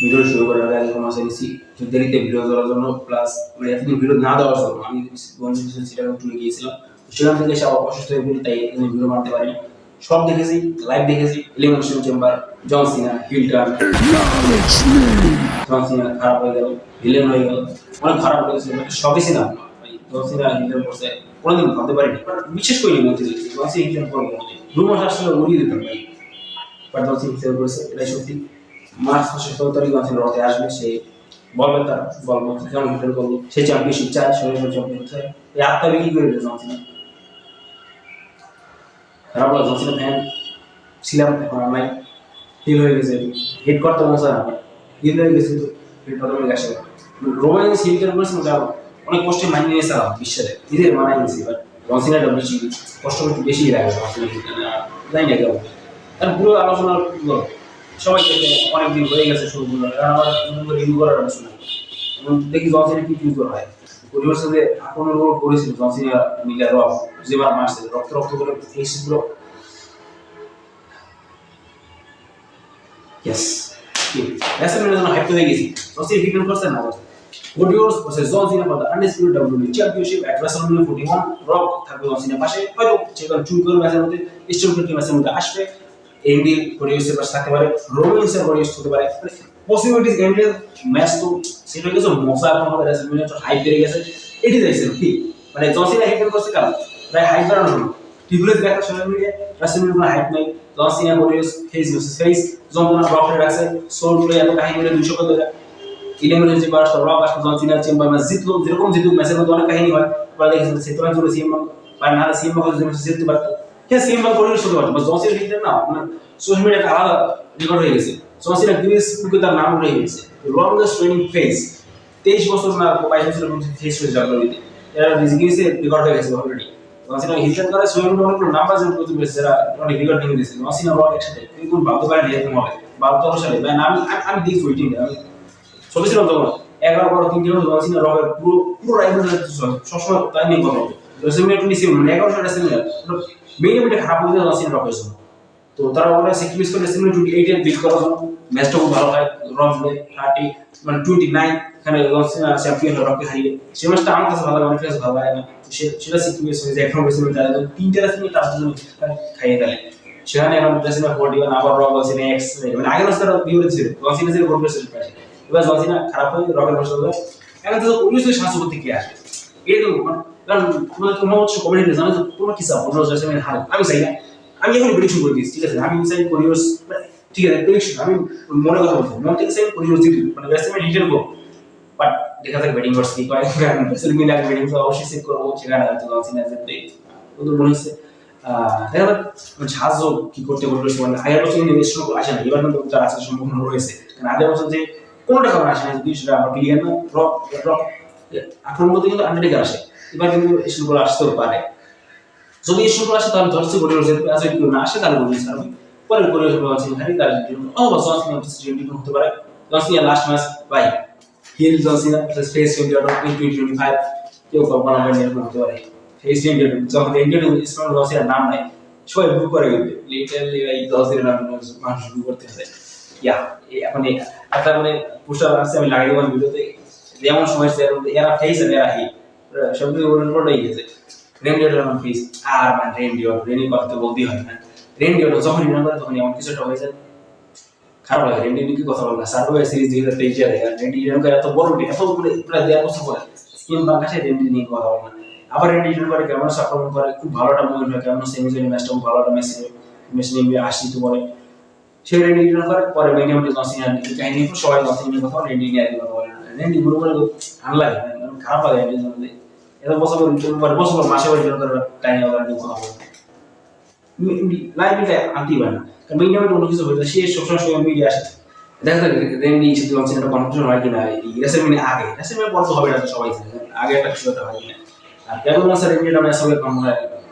Video শুরু করার আগে মাসে নিছি একটু দেরিতে ভিডিও দেওয়ার জন্য প্লাস মানে এতদিন ভিডিও না দেওয়ার জন্য আমি বন্ধু সেটা টুরে গিয়েছিলাম। সেখান থেকে আবার অসুস্থ হয়ে পড়ি তাই ভিডিও মারতে পারিনি। সব দেখেছি লাইভ দেখেছি elimination chamber John Cena heel turn John Cena খারাপ হয়ে গেল ভিলেন হয়ে গেল, অনেক খারাপ হয়ে গেছে সবই ছিলাম। ভাই জন সিনা হিলেন করছে, কোনোদিন ভাবতে পারিনি বিশেষ করে মধ্যে জন সিনা হিলেন করব দু মাস আসলে উড়িয়ে দিতাম, ভাই। বাট জন সিনা হিলেন করেছে, এটাই সত্যি। মার্চ মাসের সতেরো তারিখ সিনা রথে আসবে, সে বলবে তারা বলব কেমন হিলেন করব সে চ্যাম্পিয়নশিপ চায় সে চ্যাম্পিয়ন চায়। এই আত্মা বিক্রি করে দিল জন খারাপ লাগে জন ফ্যান ছিলাম, এখন আর হিল হয়ে গেছে। হিট করতে মজা না হিল হয়ে গেছে তো। হিট অটোমেটিক আসে রোমান্স হিল কেন করেছে ওটা অনেক কষ্টে মানিয়ে নিয়েছিলাম বিশ্বের নিজের মানাই নিয়েছি বাট রসিনাটা বেশি কষ্ট একটু বেশি লাগে রসিনা জানি না কেমন। আর পুরো আলোচনা সবাই অনেকদিন হয়ে গেছে কারণ আমার রিভিউ করার আমি এবং দেখি জনসিনা কি করা হয়। সাথে আপনার উপর করেছিল, জনসিনা মিলে রক যেবার মারছে, রক্ত রক্ত করে ফেসগুলো ইয়েস রেসলম্যানের জন্য হাইপ গেছি। সসি হিটন করছে না ওডিওস versus John Cena for the undisputed WWE championship at WrestleMania 41 Rock থাকবে জন সিনার পাশে। হয়তো ম্যাচের মধ্যে আসবে। এন্ডি ওডিওসের পাশে থাকতে পারে রোমান্সের ওডিওস হতে পারে। পসিবিলিটিস এন্ডের ম্যাচ তো সেটা হয়ে গেছে, মজা এখন হবে রেসলম্যানিয়া তো হাইপ বেড়ে গেছে। এটি দেখছে কি? মানে জন সিনা করছে কারণ প্রায় হাইপ বাড়ানো হলো টিভিতে দেখা সোশ্যাল মিডিয়া রেসলম্যানিয়া কোনো হাইপ নাই। জন সিনা ওডিওস ফেস ভার্সেস ফেস যন্ত্রণা রকের রাখছে সোল প্লে এত কাহিনী করে দুশো কত ইলেভেন যে বার রক আসলে জন সিনার চেম্বার ম্যাচ জিতলো যেরকম জিতুক ম্যাচের মধ্যে অনেক কাহিনী হয়। পরে দেখেছেন ম্যাচ জুড়ে সিএম বা না সিএম জিততে পারতো। হ্যাঁ হিট না মানে সোশ্যাল মিডিয়াতে আলাদা রেকর্ড হয়ে গেছে। বুকে তার নাম উঠে গেছে। লংগেস্ট ট্রেনিং ফেজ তেইশ বছর না, বাইশ বছর ফেস রেকর্ড হয়ে গেছে অলরেডি অনেক দিয়েছে। সালে। এগারো পুরো পুরো সবসময় তাই নিয়ে কথা টোয়েন্টি সেভেন মানে মেইন ইভেন্টে খারাপ হয়ে নসিনা রকের তো তারা ওরা স্যাক্রিফাইস করে রক থার্টি মানে তারা তার জন্য খাইয়ে দেয় সেখানে এখন আবার রক নসিনা এক্স মানে আগে নসিনা বিয়ে ছিল নসিনা ছিল ফোর পার্সেন্ট পাশে এবার জসিনা খারাপ হয়ে রকের বসে হলো এখন তো পুলিশ ওই সাহায্য করতে কে এই তো, মানে- কারণ তোমার তোমার হচ্ছে কমেডি জানো যে তোমার কি চাও? পনেরো জসিনা হার। আমি চাই না। আমি এখন প্রেডিকশন করে দিচ্ছি ঠিক আছে? আমি চাই কোরিওস ঠিক আছে প্রেডিকশন আমি মনে কথা বলছি। মন থেকে চাই কোরিওস জিতবে মানে ব্যাটসম্যান রিটার্ন করব। বাট দেখা যাক ব্যাটিং করছে কি করে ব্যাটসম্যান মিলে আগে ব্যাটিং অবশ্যই চেক করব। সেখানে হয়তো জসিনা জিতবে কিন্তু মনে হচ্ছে। দেখা যাক মানে সাহায্য কি করতে পারবে মানে আগের বছর কিন্তু বেশ আসে না এবার কিন্তু তার আসার সম্ভাবনা রয়েছে। কারণ আগের বছর যে কোনোটা খাবার আসে না যদি সেটা আমার ক্লিয়ার না এখন মধ্যে কিন্তু আন্ডারটেকার আসে। এবার কিন্তু এসবগুলো আসতেও পারে। যদি এসবগুলো আসে, তাহলে ধরছে করে রয়েছে আজ কেউ না আসে, তাহলে বলে আমি পরে করে আছে হারি তার বাস জনসিনা প্রেসিডেন্ট হতে পারে। John Cena last match by heel John Cena face twenty out twenty twenty five কেউ কল্পনা করে এরকম হতে পারে। ফেস টোয়েন্টি যখন ইন্ডিয়ান ইসলাম জনসিনার নাম নাই সবাই বুক করে কিন্তু। লিটারলি এই জনসিনার নাম মানুষ বুক করতে হবে ইয়া মানে একটা মানে পোস্টার আছে, আমি লাগাই দেবো ভিডিওতে। যেমন এরা ফেস এরা হি গেছে যখন ফেস আর মানে রেনি বলতেই হয় না। যখন করে তখন এমন কিছু একটা হয়ে যায় খারাপ লাগে। রেন্ডি কি কথা বলব সিরিজ দুই হাজার তেইশে এত বড় এত মানে প্রায় দেড় বছর পরে। স্কিম বাংলাদেশে নিয়ে কথা বলব আবার রেন্ডি ইউনিয়ন করে কেমন সাফল্য করে। খুব ভালোটা মুভমেন্ট হয়। কেমন সেমিফাইনাল ম্যাচটা খুব ভালো একটা ম্যাচ ম্যাচ নিয়ে আসি তো বলে টাইম আবার কথা বলে লাইভ মিডিয়া আনতেই পারে না কারণ হয়েছে সে সবসময় সময় মিডিয়া আসে দেখা যাক একটা হয় কিনা আগে তো হবে না সবাই আগে একটা হয় কিনা আর কেন কম হয়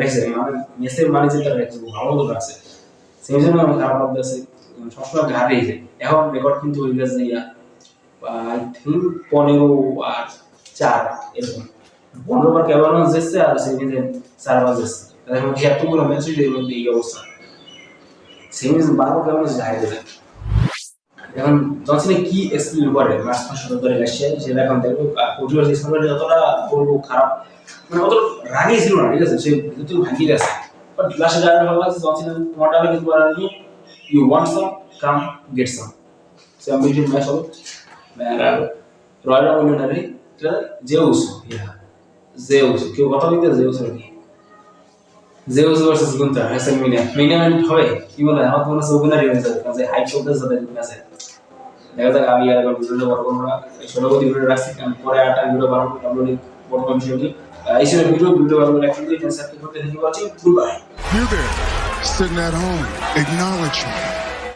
রেখেছে মানে ম্যাচের মানে তারা রেখেছে ভালো রাখছে। সেই জন্য আমি খারাপ লাগতেছে সবসময় হারিয়েছে এখন রেকর্ড কিন্তু হয়ে গেছে আই থিঙ্ক পনেরো আর চার, এরকম। পনেরো বার ক্যামেরাম্যান এসছে আর সেমিজে চার বার এসছে তাদের মধ্যে এতগুলো হয়েছে এর মধ্যে এই অবস্থা? সেমিজ বারো ক্যামেরা হারিয়ে যায় এখন জনসনে কি এক্সপ্লেন করে? ম্যাচ ফার্স্ট ধরে আসছে সেটা এখন দেখব যতটা বলব খারাপ মানে অত রাগই ছিল না, ঠিক আছে? সে ভিতরে ভাঙিয়ে গেছে বাট লাস্টে যারা ভালো লাগছে জনসন তোমারটা কিন্তু বলার নেই। You want some come get some সে যে ম্যাচ হবে। রয়্যাল রামুলিনারি জেউস ইয়া জেউস কেউ কথা বলতে জেউস আর কি? জেউস ভার্সেস হবে? কি বলে? আমার মনে হচ্ছে হয়ে যাবে কারণ যে হাইট চলতেছে তাদের ম্যাচে দেখা যাক, আমি আর একবার ভিডিওটা বড় করব না। ষোলো গতি ভিডিও রাখছি পরে আটটা video uploading you. Uh, there, sitting at home, acknowledging.